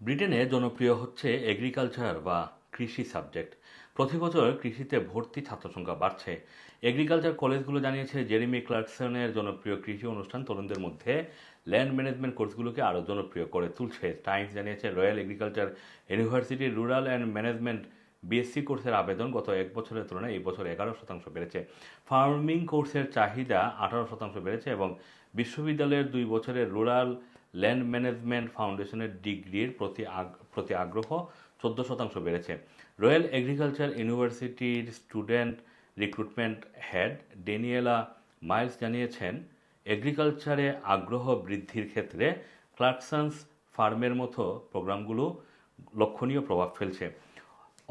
ব্রিটেনে জনপ্রিয় হচ্ছে এগ্রিকালচার বা কৃষি সাবজেক্ট প্রতি বছর কৃষিতে ভর্তি ছাত্র সংখ্যা বাড়ছে। এগ্রিকালচার কলেজগুলো জানিয়েছে জেরিমি ক্লার্কসনের জনপ্রিয় কৃষি অনুষ্ঠান তরুণদের মধ্যে ল্যান্ড ম্যানেজমেন্ট কোর্সগুলোকে আরও জনপ্রিয় করে তুলছে। টাইমস জানিয়েছে রয়্যাল এগ্রিকালচার ইউনিভার্সিটির রুরাল অ্যান্ড ম্যানেজমেন্ট বিএসসি কোর্সের আবেদন গত এক বছরের তুলনায় এই বছর এগারো শতাংশ বেড়েছে। ফার্মিং কোর্সের চাহিদা আঠারো শতাংশ বেড়েছে এবং বিশ্ববিদ্যালয়ের দুই বছরের রুরাল ল্যান্ড ম্যানেজমেন্ট ফাউন্ডেশনের ডিগ্রির প্রতি প্রতি আগ্রহ চোদ্দ শতাংশ বেড়েছে। রয়্যাল এগ্রিকালচার ইউনিভার্সিটির student recruitment head Daniela Miles জানিয়েছেন, এগ্রিকালচারে আগ্রহ বৃদ্ধির ক্ষেত্রে ক্লার্কসন্স ফার্মের মতো প্রোগ্রামগুলো লক্ষণীয় প্রভাব ফেলছে।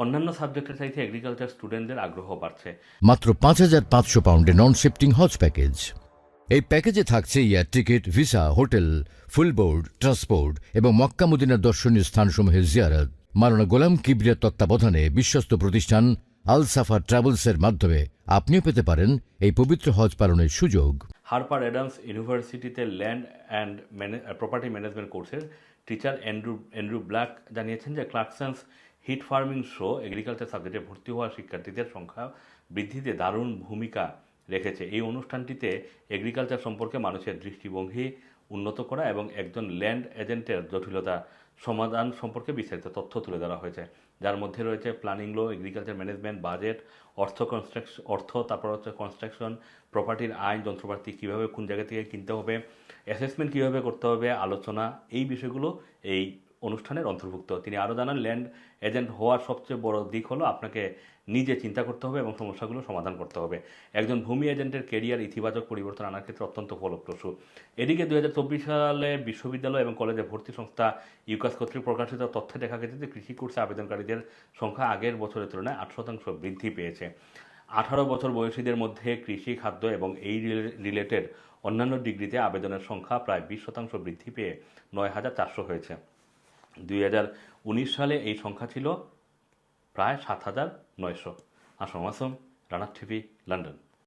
অন্যান্য সাবজেক্টের চাইতে এগ্রিকালচার স্টুডেন্টদের আগ্রহ বাড়ছে। মাত্র পাঁচ হাজার পাঁচশো পাউন্ডে নন শিফটিং হজ প্যাকেজ এই প্যাকেজে থাকছে air ticket, visa, hotel full board transport এবং মক্কা মদিনার দর্শনীয় স্থানসমূহের জিয়ারত। মারানা গোলাম কিবরিয়ার তত্ত্বাবধানে বিশ্বস্ত প্রতিষ্ঠান আল সাফা ট্রাভেলসের মাধ্যমে আপনিও পেতে পারেন এই পবিত্র হজ পালনের সুযোগ। হারপার অ্যাডামস ইউনিভার্সিটিতে ল্যান্ড অ্যান্ড প্রপার্টি ম্যানেজমেন্ট কোর্সের টিচার অ্যান্ড্রু অ্যান্ড্রু ব্ল্যাক জানিয়েছেন যে Clarkson's hit farming show agriculture সাবজেক্টে ভর্তি হওয়া শিক্ষার্থীদের সংখ্যা বৃদ্ধিতে দারুণ ভূমিকা রেখেছে। এই অনুষ্ঠানটিতে এগ্রিকালচার সম্পর্কে মানুষের দৃষ্টিভঙ্গি উন্নত করা এবং একজন ল্যান্ড এজেন্টের জটিলতা সমাধান সম্পর্কে বিস্তারিত তথ্য তুলে ধরা হয়েছে। যার মধ্যে রয়েছে প্ল্যানিং লো এগ্রিকালচার ম্যানেজমেন্ট বাজেট অর্থ কনস্ট্রাকশন অর্থ, তারপর হচ্ছে কনস্ট্রাকশন প্রপার্টির আইন, যন্ত্রপাতি কীভাবে, কোন জায়গা থেকে কিনতে হবে অ্যাসেসমেন্ট কীভাবে করতে হবে, আলোচনা, এই বিষয়গুলো এই অনুষ্ঠানের অন্তর্ভুক্ত। তিনি আরও জানান, ল্যান্ড এজেন্ট হওয়ার সবচেয়ে বড় দিক হলো আপনাকে নিজে চিন্তা করতে হবে এবং সমস্যাগুলো সমাধান করতে হবে। একজন ভূমি এজেন্টের কেরিয়ার ইতিবাচক পরিবর্তন আনার ক্ষেত্রে অত্যন্ত ফলপ্রসূ। এদিকে দু হাজার চব্বিশ সালে বিশ্ববিদ্যালয় এবং কলেজে ভর্তি সংস্থা ইউকাস কর্তৃক প্রকাশিত তথ্যে দেখা গেছে যে কৃষি কোর্সে আবেদনকারীদের সংখ্যা আগের বছরের তুলনায় আট শতাংশ বৃদ্ধি পেয়েছে। আঠারো বছর বয়সীদের মধ্যে কৃষি, খাদ্য এবং এই রিলেটেড অন্যান্য ডিগ্রিতে আবেদনের সংখ্যা প্রায় বিশ শতাংশ বৃদ্ধি পেয়ে নয় হাজার চারশো হয়েছে। দুই হাজার উনিশ সালে এই সংখ্যা ছিল প্রায় সাত হাজার নয়শো। আসম আসম রানার টিভি, লন্ডন।